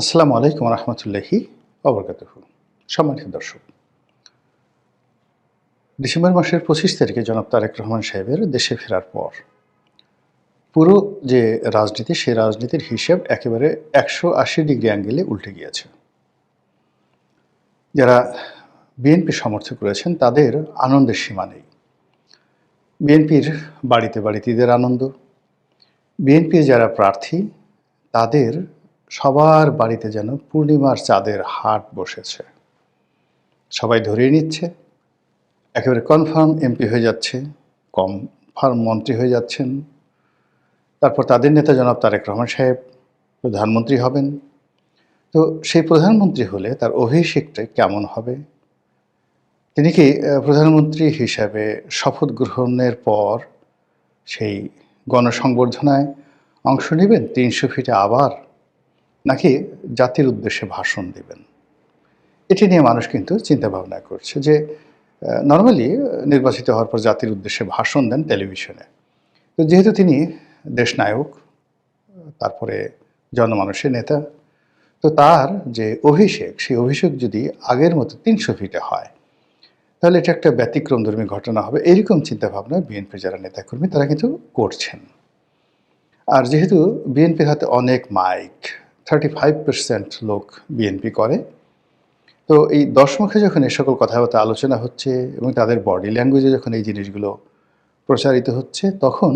আসসালামু আলাইকুম রহমতুল্লাহি অবরকাত সম্মানিত দর্শক, ডিসেম্বর মাসের পঁচিশ তারিখে জনাব তারেক রহমান সাহেবের দেশে ফেরার পর পুরো যে রাজনীতি, সেই রাজনীতির হিসেব একেবারে একশো আশি ডিগ্রি অ্যাঙ্গেলে উল্টে গিয়েছে। যারা বিএনপি সমর্থক রয়েছেন, তাদের আনন্দের সীমা নেই। বিএনপির বাড়িতে বাড়িতে ঈদের আনন্দ, বিএনপির যারা প্রার্থী, তাদের সবার বাড়িতে যেন পূর্ণিমার চাঁদের হাট বসেছে। সবাই ধরিয়ে নিচ্ছে, একেবারে কনফার্ম এমপি হয়ে যাচ্ছে কনফার্ম মন্ত্রী হয়ে যাচ্ছেন। তারপর তাদের নেতা জনাব তারেক রহমান সাহেব প্রধানমন্ত্রী হবেন। তো সেই প্রধানমন্ত্রী হলে তার অভিষেকটা কেমন হবে? তিনি কি প্রধানমন্ত্রী হিসাবে শপথ গ্রহণের পর সেই গণসংবর্ধনায় অংশ নেবেন? তিনশো ফিটে আবার নাকি জাতির উদ্দেশ্যে ভাষণ দেবেন? এটি নিয়ে মানুষ কিন্তু চিন্তা ভাবনা করছে যে নর্মালি নির্বাচিত হওয়ার পর জাতির উদ্দেশ্যে ভাষণ দেন টেলিভিশনে। তো যেহেতু তিনি দেশনায়ক, তারপরে জনমানুষের নেতা, তো তার যে অভিষেক, সেই অভিষেক যদি আগের মতো তিনশো ফিটে হয়, তাহলে এটা একটা ব্যতিক্রমধর্মী ঘটনা হবে। এরকম চিন্তাভাবনা বিএনপি যারা নেতাকর্মী, তারা কিন্তু করছেন। আর যেহেতু বিএনপির হাতে অনেক মাইক থার্টি ফাইভ পার্সেন্ট লোক বিএনপি করে। তো এই দশমুখে যখন এই সকল কথাবার্তা আলোচনা হচ্ছে এবং তাদের বডি ল্যাঙ্গুয়েজে যখন এই জিনিসগুলো প্রচারিত হচ্ছে, তখন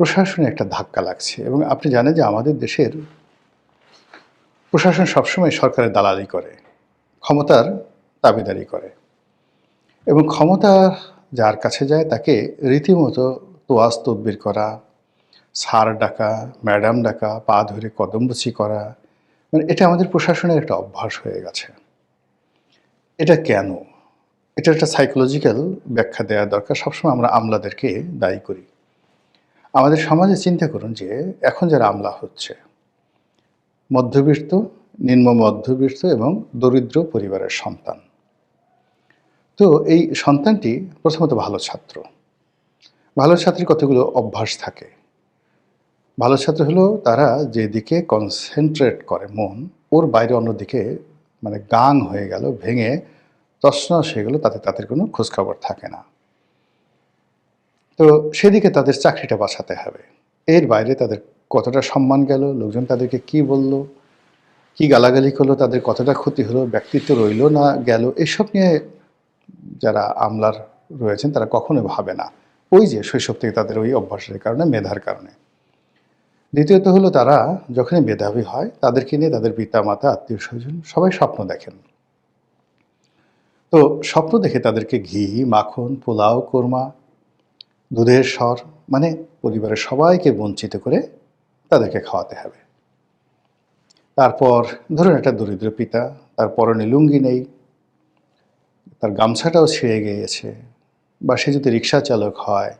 প্রশাসনে একটা ধাক্কা লাগছে এবং আপনি জানেন যে আমাদের দেশের প্রশাসন সবসময় সরকারের দালালি করে, ক্ষমতার দাবিদারি করে এবং ক্ষমতা যার কাছে যায় তাকে রীতিমতো তোয়াজ তদবির করা স্যার ডাকা, ম্যাডাম ডাকা, পা ধরে কদমবুচি করা মানে এটা আমাদের প্রশাসনের একটা অভ্যাস হয়ে গেছে। এটা কেন? এটা একটা সাইকোলজিক্যাল ব্যাখ্যা দেওয়া দরকার, সবসময় আমরা আমলাদেরকে দায়ী করি। আমাদের সমাজে চিন্তা করুন যে, এখন যারা আমলা হচ্ছে, মধ্যবিত্ত, নিম্ন মধ্যবিত্ত এবং দরিদ্র পরিবারের সন্তান। তো এই সন্তানটি প্রথমত ভালো ছাত্র। ভালো ছাত্রের কতগুলো অভ্যাস থাকে? ভালো ছাত্র হলো তারা যেদিকে কনসেন্ট্রেট করে মন, ওর বাইরে অন্যদিকে মানে গাং হয়ে গেল, ভেঙে তছনছ হয়ে গেল, তাতে তাদের কোনো খোঁজখবর থাকে না। তো সেদিকে তাদের চাকরিটা বাঁচাতে হবে। এর বাইরে তাদের কতটা সম্মান গেল, লোকজন তাদেরকে কি বলল, কি গালাগালি করল, তাদের কতটা ক্ষতি হলো, ব্যক্তিত্ব রইল না গেল, এসব নিয়ে যারা আমলার রয়েছেন, তারা কখনো ভাবে না। ওই যে শৈশব থেকে তাদের ওই অভ্যাসের কারণে, মেধার কারণে। দ্বিতীয়ত হলো তারা যখনই মেধাবী হয়, তাদেরকে নিয়ে তাদের পিতা মাতা আত্মীয় স্বজন সবাই স্বপ্ন দেখেন। তো স্বপ্ন দেখে তাদেরকে ঘি, মাখন, পোলাও, কোরমা, দুধের স্বর মানে পরিবারের সবাইকে বঞ্চিত করে তাদেরকে খাওয়াতে হবে। তারপর ধরুন একটা দরিদ্র পিতা, তার পরনে লুঙ্গি নেই, তার গামছাটাও ছিঁড়ে গিয়েছে, বা সে যদি রিক্সা চালক হয়,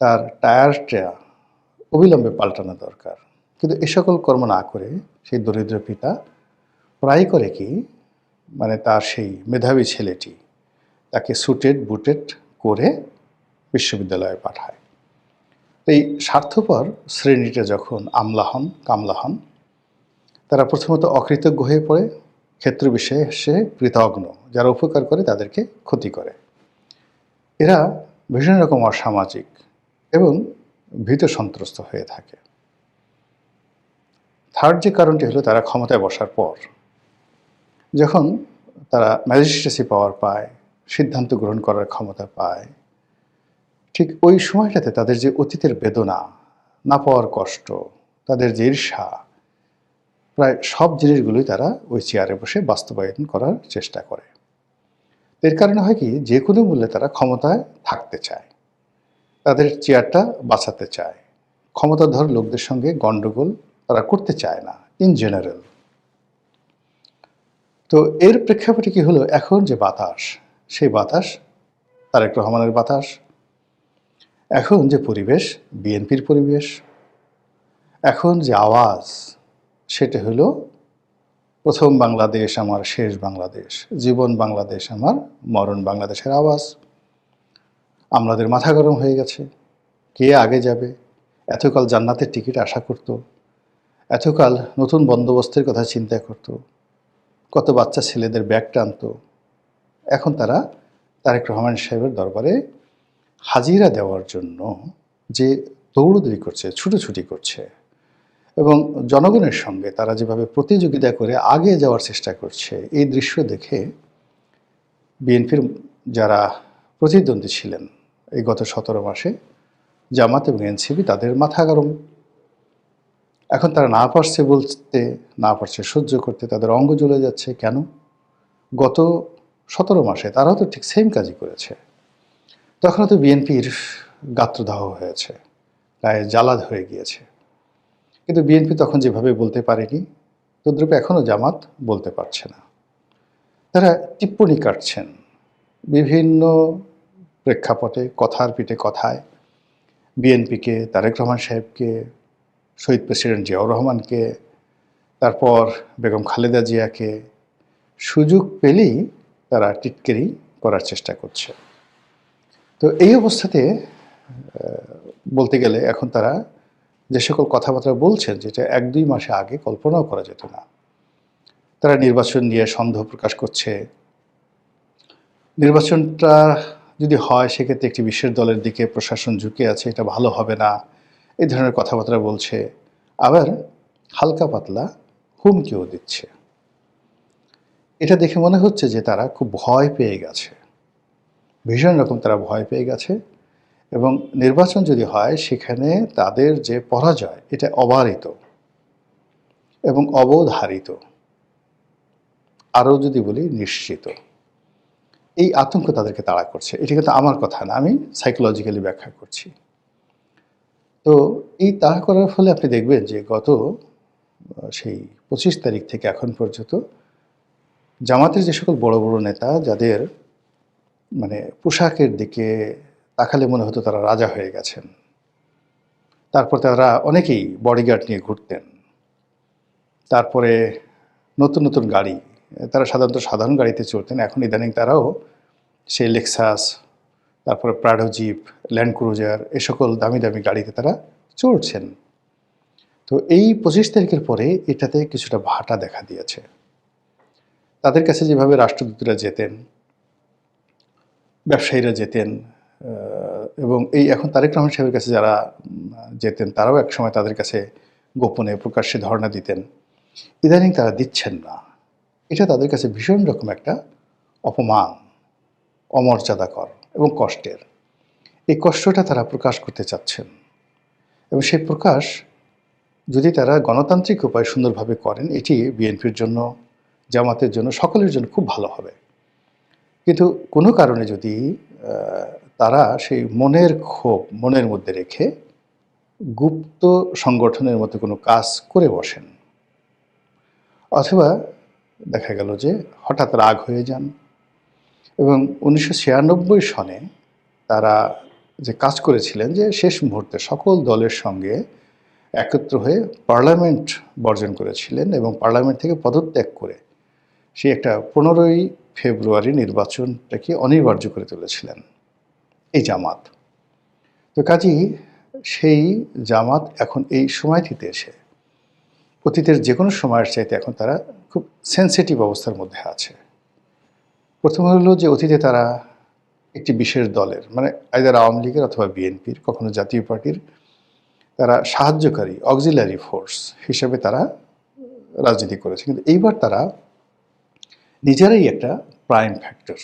তার টায়ারটা অবিলম্বে পাল্টানো দরকার। কিন্তু এ সকল কর্ম না করে সেই দরিদ্র পিতা প্রায় করে কি মানে তার সেই মেধাবী ছেলেটি তাকে সুটেড বুটেড করে বিশ্ববিদ্যালয়ে পাঠায়। এই স্বার্থপর শ্রেণীটা যখন আমলা হন, কামলা হন, তারা প্রথমত অকৃতজ্ঞ হয়ে পড়ে, ক্ষেত্র বিষয়ে সে কৃতজ্ঞ যারা উপকার করে তাদেরকে ক্ষতি করে। এরা ভীষণ রকম অসামাজিক এবং ভীত সন্ত্রস্ত হয়ে থাকে। থার্ড যে কারণটি হলো তারা ক্ষমতায় বসার পর, যখন তারা ম্যাজিস্ট্রেসি পাওয়ার পায়, সিদ্ধান্ত গ্রহণ করার ক্ষমতা পায়, ঠিক ওই সময়টাতে তাদের যে অতীতের বেদনা, না পাওয়ার কষ্ট, তাদের যে ঈর্ষা, প্রায় সব জিনিসগুলোই তারা ওই চেয়ারে বসে বাস্তবায়ন করার চেষ্টা করে। এর কারণে হয় কি, যে কোনো মূল্যে তারা ক্ষমতায় থাকতে চায়। তাদের চেয়ারটা বাঁচাতে চায়। ক্ষমতাধর লোকদের সঙ্গে গণ্ডগোল তারা করতে চায় না ইন জেনারেল তো এর প্রেক্ষাপটে কি হলো? এখন যে বাতাস, সেই বাতাস, তারেক রহমানের বাতাস, এখন যে পরিবেশ, বিএনপির পরিবেশ, এখন যে আওয়াজ, সেটা হলো, প্রথম বাংলাদেশ আমার, শেষ বাংলাদেশ, জীবন বাংলাদেশ আমার, মরণ বাংলাদেশের আওয়াজ। আমাদের মাথা গরম হয়ে গেছে। কে আগে যাবে? এতকাল জান্নাতের টিকিট আশা করত। এতকাল নতুন বন্দোবস্তের কথা চিন্তা করত। কত বাচ্চা ছেলেদের ব্যাগ টানতো। এখন তারা তারেক রহমান সাহেবের দরবারে হাজিরা দেওয়ার জন্য যে দৌড়দৌড়ি করছে, ছুটোছুটি করছে এবং জনগণের সঙ্গে তারা যেভাবে প্রতিযোগিতা করে আগে যাওয়ার চেষ্টা করছে, এই দৃশ্য দেখে বিএনপির যারা প্রতিদ্বন্দ্বী ছিলেন এই গত সতেরো মাসে জামাত এবং এনসিপি তাদের মাথা গরম। এখন তারা না পারছে বলতে, না পারছে সহ্য করতে, তাদের অঙ্গ জ্বলে যাচ্ছে। কেন? গত সতেরো মাসে তারাও তো ঠিক সেম কাজই করেছে। তখনও তো বিএনপির গাত্রদাহ হয়েছে, গায়ে জ্বালাদ হয়ে গিয়েছে। কিন্তু বিএনপি তখন যেভাবে বলতে পারেনি, তদ্রূপ এখনও জামাত বলতে পারছে না। তারা টিপ্পণী কাটছেন। বিভিন্ন প্রেক্ষাপটে, কথার পিঠে কথায়, বিএনপিকে, তারেক রহমান সাহেবকে, শহীদ প্রেসিডেন্ট জিয়াউর রহমানকে, তারপর বেগম খালেদা জিয়াকে সুযোগ পেলেই তারা টিটকেরি করার চেষ্টা করছে। তো এই অবস্থাতে বলতে গেলে এখন তারা যে সকল কথাবার্তা বলছেন, যেটা এক দুই মাসে আগে কল্পনাও করা যেত না। তারা নির্বাচন নিয়ে সন্দেহ প্রকাশ করছে। নির্বাচনটা যদি হয়, সেক্ষেত্রে একটি বিশেষ দলের দিকে প্রশাসন ঝুঁকে আছে, এটা ভালো হবে না, এই ধরনের কথাবার্তা বলছে। আবার হালকা পাতলা হুমকিও দিচ্ছে। এটা দেখে মনে হচ্ছে যে তারা খুব ভয় পেয়ে গেছে। ভীষণ রকম তারা ভয় পেয়ে গেছে এবং নির্বাচন যদি হয়, সেখানে তাদের যে পরাজয়, এটা অবারিত এবং অবধারিত। আরও যদি বলি, নিশ্চিত। এই আতঙ্ক তাদেরকে তাড়া করছে। এটি কিন্তু আমার কথা না, আমি সাইকোলজিক্যালি ব্যাখ্যা করছি। তো এই তাড়া করার ফলে আপনি দেখবেন যে গত সেই পঁচিশ তারিখ থেকে এখন পর্যন্ত জামাতের যে সকল বড় বড় নেতা, যাদের মানে পোশাকের দিকে তাকালে মনে হতো তারা রাজা হয়ে গেছেন, তারপর তারা অনেকেই বডিগার্ড নিয়ে ঘুরতেন, তারপরে নতুন নতুন গাড়ি তারা সাধারণত সাধারণ গাড়িতে চলতেন এখন ইদানিং তারাও সেই লেক্সাস তারপরে প্রাডো জিপ ল্যান্ড ক্রুজার এ সকল দামি দামি গাড়িতে তারা চড়ছেন। তো এই পঁচিশ তারিখের পরে এটাতে কিছুটা ভাটা দেখা দিয়েছে। তাদের কাছে যেভাবে রাষ্ট্রদূতরা যেতেন, ব্যবসায়ীরা যেতেন এবং এই এখন তারেক রহমান সাহেবের কাছে যারা যেতেন, তারাও এক সময় তাদের কাছে গোপনে প্রকাশ্যে ধর্ণা দিতেন। ইদানিং তারা দিচ্ছেন না। এটা তাদের কাছে ভীষণ রকম একটা অপমান, অমর্যাদাকর এবং কষ্টের। এই কষ্টটা তারা প্রকাশ করতে চাচ্ছেন। এবং সেই প্রকাশ যদি তারা গণতান্ত্রিক উপায় সুন্দরভাবে করেন, এটি বিএনপির জন্য, জামাতের জন্য, সকলের জন্য খুব ভালো হবে। কিন্তু কোনো কারণে যদি তারা সেই মনের ক্ষোভ মনের মধ্যে রেখে গুপ্ত সংগঠনের মতো কোনো কাজ করে বসেন, অথবা দেখা গেল যে হঠাৎ রাগ হয়ে যান। এবং উনিশশো ছিয়ানব্বই সনে তারা যে কাজ করেছিলেন যে শেষ মুহূর্তে সকল দলের সঙ্গে একত্র হয়ে পার্লামেন্ট বর্জন করেছিলেন এবং পার্লামেন্ট থেকে পদত্যাগ করে সেই একটা পনেরোই ফেব্রুয়ারি নির্বাচনটাকে অনিবার্য করে তুলেছিলেন এই জামাত। তো কাজেই সেই জামাত এখন এই সময়টিতে এসে, অতীতের যে কোনো সময়ের চাইতে এখন তারা খুব সেন্সিটিভ অবস্থার মধ্যে আছে। প্রথম হলো যে অতীতে তারা একটি বিশেষ দলের মানে আইদার আওয়ামী লীগের অথবা বিএনপির, কখনো জাতীয় পার্টির, তারা সাহায্যকারী অক্সিলারি ফোর্স হিসেবে তারা রাজনীতি করেছে। কিন্তু এইবার তারা নিজেরাই একটা প্রাইম ফ্যাক্টর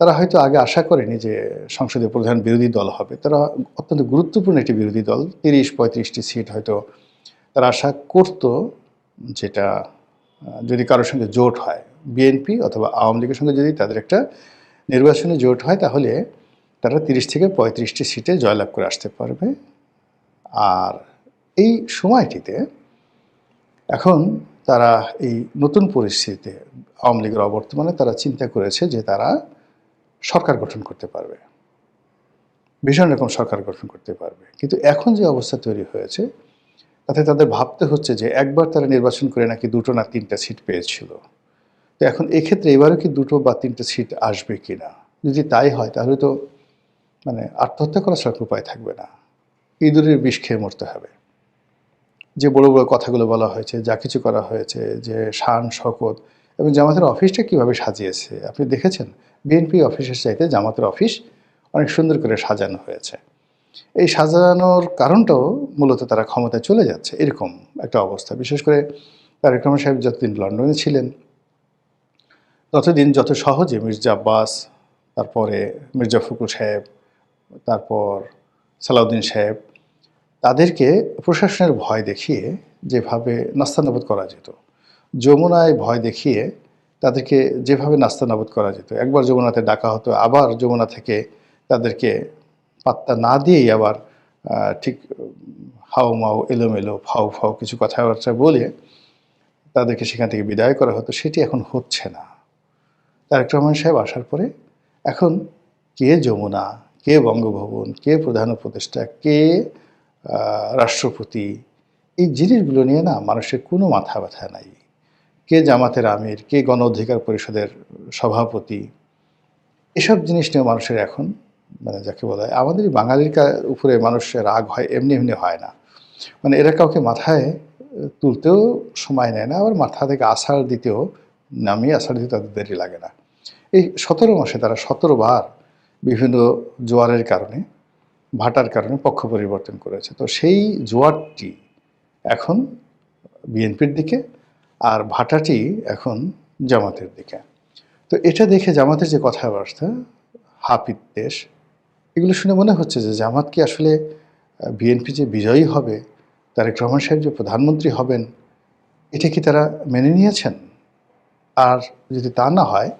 তারা হয়তো আগে আশা করেনি যে সংসদীয় প্রধান বিরোধী দল হবে। তারা অত্যন্ত গুরুত্বপূর্ণ একটি বিরোধী দল, তিরিশ পঁয়ত্রিশটি সিট হয়তো তারা আশা করত যেটা যদি কারোর সঙ্গে জোট হয় বিএনপি অথবা আওয়ামী লীগের সঙ্গে যদি তাদের একটা নির্বাচনে জোট হয়, তাহলে তারা তিরিশ থেকে পঁয়ত্রিশটি সিটে জয়লাভ করে আসতে পারবে। আর এই সময়টিতে এখন তারা এই নতুন পরিস্থিতিতে আওয়ামী লীগের অবর্তমানে তারা চিন্তা করেছে যে তারা সরকার গঠন করতে পারবে। ভীষণ রকম সরকার গঠন করতে পারবে। কিন্তু এখন যে অবস্থা তৈরি হয়েছে তাতে তাদের ভাবতে হচ্ছে যে একবার তারা নির্বাচন করে নাকি দুটো না তিনটা সিট পেয়েছিল। তো এখন এক্ষেত্রে এবারও কি দুটো বা তিনটে সিট আসবে কি না যদি তাই হয়, তাহলে তো মানে আত্মহত্যা করা ছাড়া উপায় থাকবে না। ইঁদুরের বিষ খেয়ে মরতে হবে। যে বড় বড় কথাগুলো বলা হয়েছে, যা কিছু করা হয়েছে, যে শান, শকত এবং জামাতের অফিসটা কীভাবে সাজিয়েছে। আপনি দেখেছেন, বিএনপি অফিসের চাইতে জামাতের অফিস অনেক সুন্দর করে সাজানো হয়েছে। এই সাজানোর কারণটাও মূলত তারা ক্ষমতায় চলে যাচ্ছে, এরকম একটা অবস্থা। বিশেষ করে তারেক রহমান সাহেব যতদিন লন্ডনে ছিলেন, ততদিন যত সহজে মির্জা আব্বাস, তারপরে মির্জা ফখরুল সাহেব, তারপর সালাউদ্দিন সাহেব, তাদেরকে প্রশাসনের ভয় দেখিয়ে যেভাবে নাস্তানাবুদ করা যেত, যমুনায় ভয় দেখিয়ে তাদেরকে যেভাবে নাস্তানাবুদ করা যেত। একবার যমুনাতে ডাকা হতো, আবার যমুনা থেকে তাদেরকে পাত্তা না দিয়েই আবার ঠিক, হাও মাও, এলোমেলো, ফাও ফাও কিছু কথাবার্তা বলে তাদেরকে সেখান থেকে বিদায় করা হতো। সেটি এখন হচ্ছে না। তারেক রহমান সাহেব আসার পরে এখন কে যমুনা, কে বঙ্গভবন, কে প্রধান উপদেষ্টা, কে রাষ্ট্রপতি, এই জিনিসগুলো নিয়ে না মানুষের কোনো মাথা ব্যথা নাই। কে জামাতের আমির, কে গণ অধিকার পরিষদের সভাপতি, এসব জিনিস নিয়ে মানুষের এখন মানে যাকে বলা হয় আমাদের বাঙালির উপরে মানুষের রাগ হয়, এমনি এমনি হয় না। মানে এরা কাউকে মাথায় তুলতেও সময় নেয় না, আবার মাথা থেকে আষাঢ় দিতেও, নামিয়ে আষাঢ় দিতে তাদের দেরি লাগে না। এই সতেরো মাসে তারা সতেরো বার বিভিন্ন জোয়ারের কারণে, ভাটার কারণে পক্ষ পরিবর্তন করেছে। তো সেই জোয়ারটি এখন বিএনপির দিকে, আর ভাটাটি এখন জামাতের দিকে। তো এটা দেখে জামাতের যে কথাবার্তা হাপিত দেশ এগুলো শুনে মনে হচ্ছে যে জামাত কি আসলে বিএনপি যে বিজয়ী হবে, তারেক রহমান সাহেব যে প্রধানমন্ত্রী হবেন, এটা কি তারা মেনে নিয়েছেন? আর যদি তা না হয়,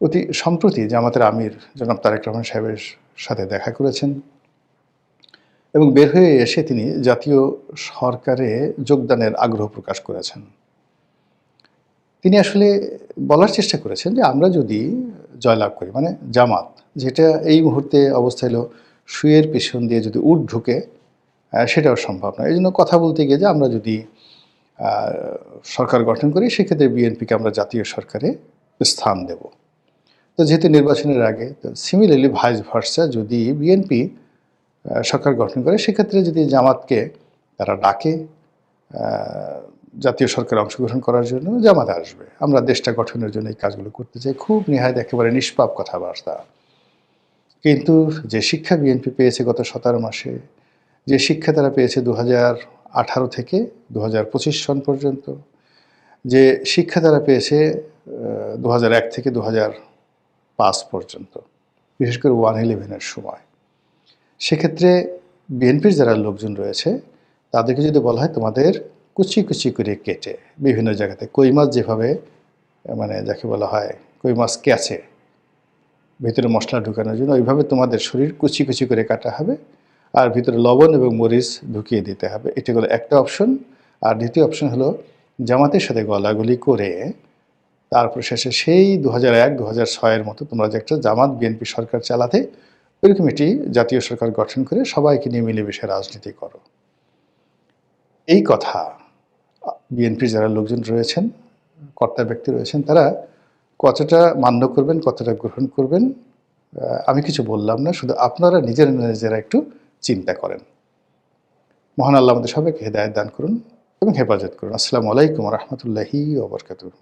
অতি সম্প্রতি জামাতের আমির জনাব তারেক রহমান সাহেবের সাথে দেখা করেছেন এবং বের হয়ে এসে তিনি জাতীয় সরকারে যোগদানের আগ্রহ প্রকাশ করেছেন। তিনি আসলে বলার চেষ্টা করেছেন যে আমরা যদি জয়লাভ করি মানে জামাত যেটা এই মুহূর্তে অবস্থা হলো, শুয়ের পিছন দিয়ে যদি উট ঢুকে সেটাও সম্ভব নয়। এই জন্য কথা বলতে গিয়ে যে আমরা যদি সরকার গঠন করি, সেক্ষেত্রে বিএনপিকে আমরা জাতীয় সরকারে স্থান দেব। তো যেহেতু নির্বাচনের আগে, তো সিমিলারলি ভাইস ভার্সা যদি বিএনপি সরকার গঠন করে, সেক্ষেত্রে যদি জামাতকে তারা ডাকে জাতীয় সরকারে অংশগ্রহণ করার জন্য জামাত আসবে। আমরা দেশটা গঠনের জন্য এই কাজগুলো করতে চাই। খুব নিহায়ত একেবারে নিষ্পাপ কথাবার্তা। কিন্তু যে শিক্ষা বিএনপি পেয়েছে গত সতেরো মাসে, যে শিক্ষা তারা পেয়েছে দু আঠারো থেকে দু হাজার পঁচিশ সন পর্যন্ত, যে শিক্ষা তারা পেয়েছে দু এক থেকে দু পাঁচ পর্যন্ত, বিশেষ করে ওয়ান ইলেভেনের সময়। সেক্ষেত্রে বিএনপির যারা লোকজন রয়েছে, তাদেরকে যদি বলা হয় তোমাদের কুচি কুচি করে কেটে, বিভিন্ন জায়গাতে, কই মাছ যেভাবে মানে যাকে বলা হয়, কই মাছ ক্যাচে ভিতরে মশলা ঢুকানোর জন্য ওইভাবে তোমাদের শরীর কুচি কুচি করে কাটা হবে আর ভিতরে লবণ এবং মরিচ ঢুকিয়ে দিতে হবে। এটি হলো একটা অপশন। আর দ্বিতীয় অপশন হলো জামাতের সাথে গলাগুলি করে তারপর শেষে সেই দু হাজার এক দু হাজার ছয়ের মতো তোমরা যে একটা জামাত, বিএনপি সরকার চালাতে, ওইরকম এটি জাতীয় সরকার গঠন করে সবাইকে নিয়ে মিলেমিশে রাজনীতি করো। এই কথা বিএনপির যারা লোকজন রয়েছেন, কর্তা ব্যক্তি রয়েছেন, তারা কতটা মান্য করবেন কতটা গ্রহণ করবেন। আমি কিছু বললাম না, শুধু আপনারা নিজেরা নিজেরা একটু চিন্তা করেন। মহান আল্লাহ আমাদের সবাইকে হেদায়ত দান করুন এবং হেফাজত করুন। আসসালামু আলাইকুম রহমতুল্লাহি ওবরকাতুহ